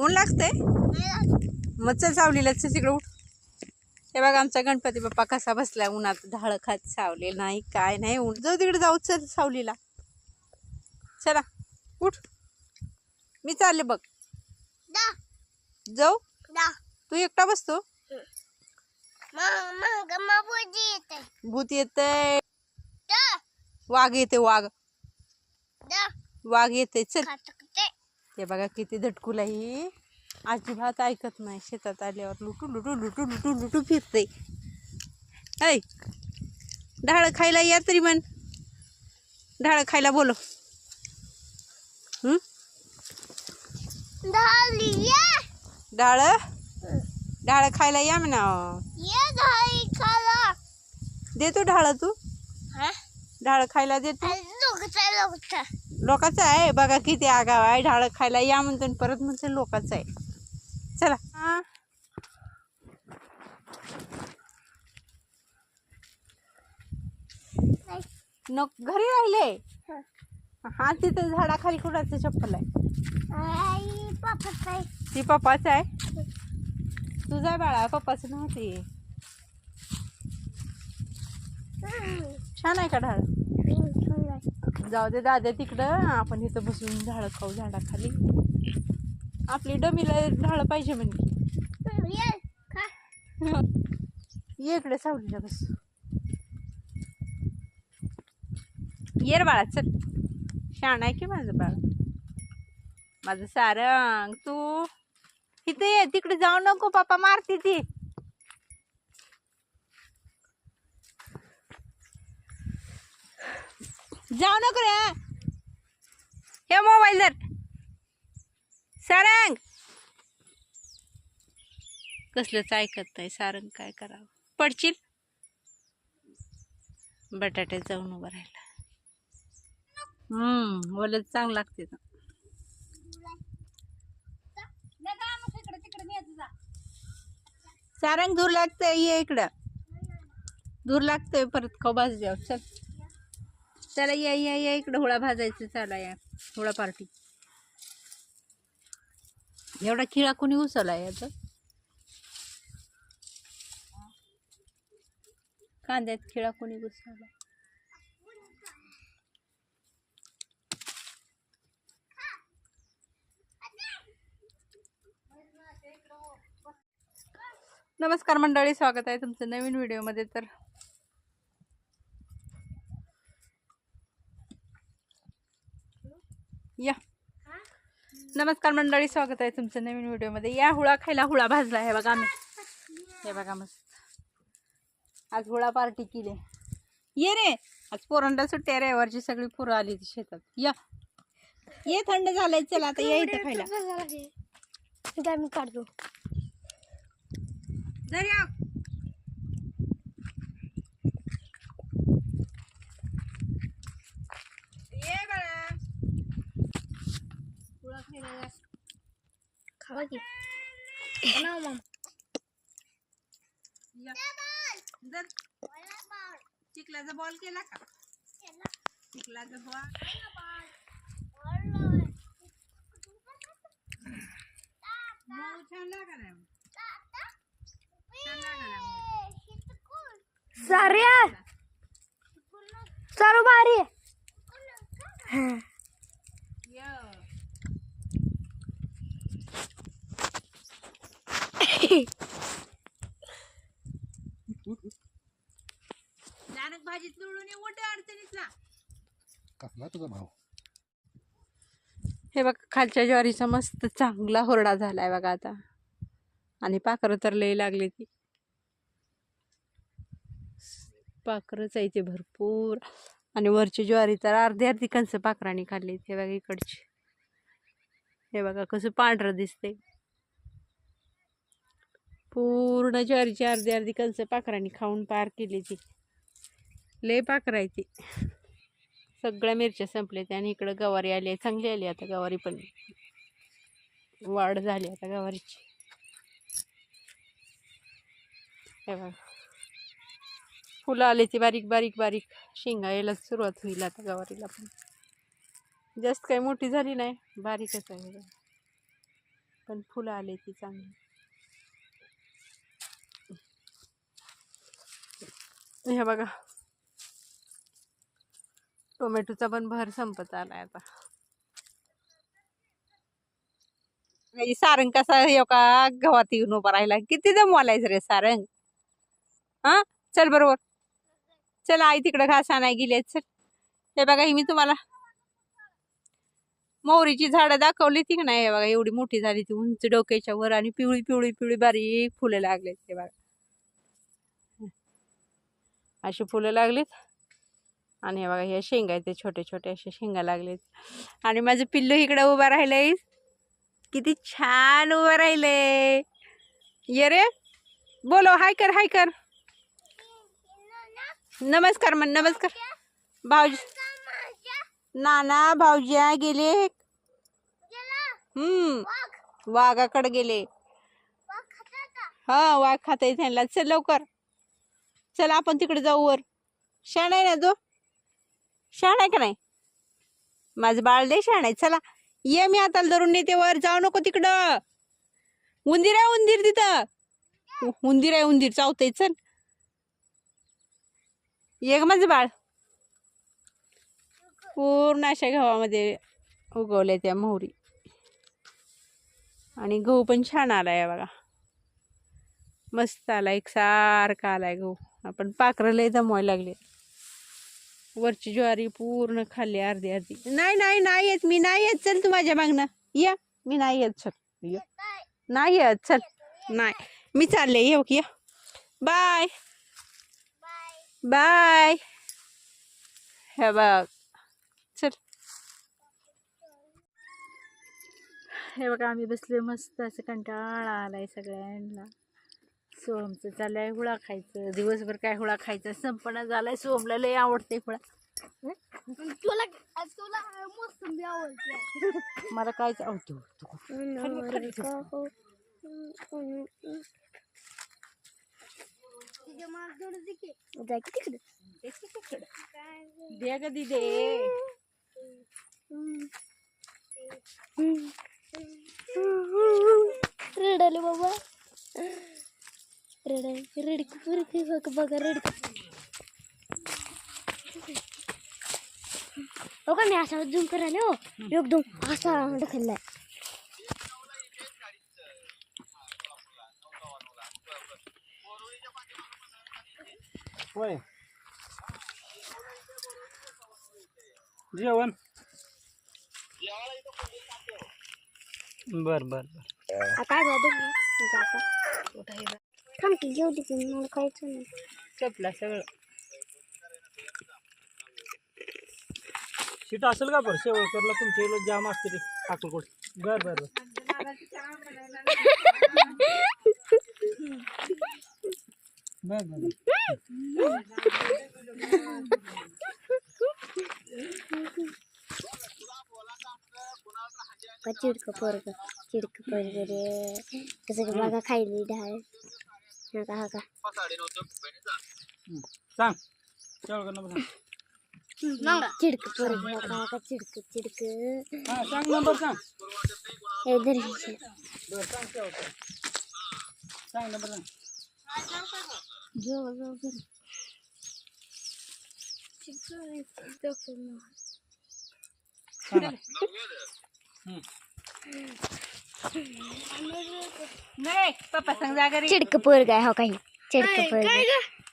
ऊन लागतंय? मग चल सावलीला चल तिकडे उठ. हे बघा आमचा गणपती बाप्पा कसा बसलाय उन्हात. ढाळ खात सावली. नाही काय नाही ऊन. जाऊ तिकडे जाऊ चल सावलीला. चला उठ. मी चालले बघ. जाऊ? तू एकटा बसतो? येते. भूत येतंय. दा वाघ येते वाघ. वाघ येते चल. हे बघा किती धटकुला ही अजिबात ऐकत नाही. शेतात आल्यावर लुटू लुटू लुटू लुटू लुटू फिरते. ऐ ढाळ खायला या तरी म्हण. ढाळ खायला बोलो डाळ डाळ खायला या म्हणा देतो ढाळ तू. हा? ढाळ खायला देतो लोकाचं आहे बघा किती आगाव आहे ढाळ खायला या म्हणतो आणि परत म्हणते लोकाचं आहे. चला. हा. न घरी राहिले? हा तिथं झाडाखाली कुणाचं चप्पल आहे? आई पापा ती पप्पाच आहे? तुझा बाळा पप्पाच नव्हती. छान आहे का ढाळ? जाऊ दे दादा तिकडं. आपण इथं बसून झाडं खाऊ झाडाखाली. आपली डमीला झाडं पाहिजे म्हणजे ये इकडे सावलीला बस. येर बाळा चल. शाण आहे की माझं बाळ? माझं सारंग तू? इथे ये तिकडे जाऊ नको पापा मारते ती. जाऊ नको रे. हे मोबाईल धर. सारंग. कसलंच ऐकत नाही सारंग काय करावं? पडशील? बटाटे जाऊन उभं राहिला. हम्म चांगलं लागते ना सारंग दूर लागतंय ये इकडं. दूर लागतंय परत. खाऊ भाज द्या चल. चला या या या इकडं हुळा भाजायचं चला या होळा पार्टी एवढा खिळा कोणी उचलला याचा? कांद्यात खिळा कोणी घुसवला नमस्कार मंडळी स्वागत आहे तुमचं नवीन व्हिडिओमध्ये. तर या. नमस्कार मंडळी स्वागत आहे तुमचं नवीन व्हिडिओमध्ये. या हुळा खायला हुळा भाजला हे बघा आम्ही. हे बघा मस्त. आज हुळा पार्टी केली. ये रे. आज पोरांना सुट्टी आहे रविवारची सगळी पोरं आली ती शेतात. या. ये थंड झालंय. चला आता या इथं खायला. मी काढतो जर या ये बाळा हुळा खायला या. खावा की. ना मग. या. जर चिखलाचा बॉल केला का? चिखलाचा बॉल मऊ छान लागला छान लागला साऱ्या चालू भारी य जानक भाजीत निवडून ये मोठ्या अडचणीतला कसला तुझा भाव? हे बघा खालच्या ज्वारीचा मस्त चांगला होरडा झालाय बघा आता. आणि पाखरं तर लई लागली ती. पाखरंच आहे ते भरपूर. आणि वरची ज्वारी तर अर्धी अर्धी कंस पाखरांनी खाल्ली हे बघा इकडची. हे बघा कसं पांढरं दिसतंय. पूर्ण ज्वारीची अर्धी अर्धी कंस पाखरांनी खाऊन पार केली ती. लय पाखरायची आहे ती. सगळ्या मिरच्या संपल्या त्या आणि इकडं गवारी आली आहे. चांगली आली आता गवारी पण. वाढ झाली आता गवारीची. हे बघा. फुलं आले ती बारीक बारीक बारीक. शेंगा यायला सुरुवात होईल आता गवारीला पण. जास्त काही मोठी झाली नाही. बारीकच आहे. पण फुलं आले ती चांगली. हे बघा. टोमॅटोचा पण भर संपत आलाय आता. सारंग कसा हे का गव्हात येऊन उभा राहिला. किती दमवालायच रे सारंग? हा? चल बरोबर. चल आई तिकडं घास आणाय गेली चल. हे बघा ही मी तुम्हाला मोहरीची झाडं दाखवली ती का नाही? हे बघा एवढी मोठी झाली ती उंच डोक्याच्या वर आणि पिवळी पिवळी पिवळी बारीक फुलं लागलेत. हे बघा. अशी फुलं लागलीत. आणि हे बघा हे शेंगा आहेत ते छोटे छोटे असे शेंगा लागलेत. आणि माझं पिल्लू इकडं उभं राहिलंय किती छान उभं राहिलंय ये रे. बोलो हाय कर हाय कर. नमस्कार म्हण नमस्कार. भाऊजी. नाना भाऊजी गेले. हम्म. वाघाकडे गेले. हा वाघ खाता त्यांना. चल लवकर. चला आपण तिकडे जाऊ वर. शाण आहे ना जो? शाण आहे का नाही? माझं बाळ लय शाण आहे. चला ये मी आता धरून नेते वर. जाऊ नको तिकडं. उंदीर आहे उंदीर तिथं. उंदीर आहे उंदीर चावतंय चल. ये ग माझं बाळ. पूर्ण अशा गव्हामध्ये उगवल्या त्या मोहरी. आणि गहू पण छान आलाय बघा. मस्त आला एक सारखा आलाय गहू. आपण पाखरं लय जमवायला लागले. वरची ज्वारी पूर्ण खाल्ली अर्धी अर्धी. नाही नाही नाही येत मी नाही येत. चल तू माझ्या मागणं या मी नाही येत चल. ये. नाही येत चल. नाही. मी चालले येऊ की या. बाय. बाय. हे बघ. चल. हे बघा आम्ही बसले मस्त असं कंटाळा आलाय सगळ्यांना. सोहमचं चाललंय हुळा खायचं. दिवसभर काय हुळा खायचं? संपणं झालाय. सोहमला लय आवडते हुळा. तुला तुला मोसंबी आवडते. मला कायच आवडतो थोडं दे ग दिदे. रडाले बाबा. रडाले रडकी पुरकी बघ बघा रडकी हो का मी असा झूम करायला हो एकदम असा ढकललाय होय जेवण बर बर बर आता काय बघ म्हणजे असं थांब की जेव दे की मला खायचं नाही चपला सगळं सीट असेल का बरं शेवळकरला तुमच्या इकडे जाम असते ते अक्कलकोट बर बर बर बर बर का चिडकं पोरग चिडकं पोरग रे कसं का बघा खायली डाळ हा का हा का सांग शेवळकरला सांग चिडकं पोरग हा का हा का चिडकं चिडकं हां सांग नंबर सांग हे धरीचे बर सांग शेवळकर सांग नंबर सांग जेव जेव घरी सांगा हं. नाही पप्पा सांग जा घरी. चिडकं पोरग आहे हो काही. चिडकं पोरग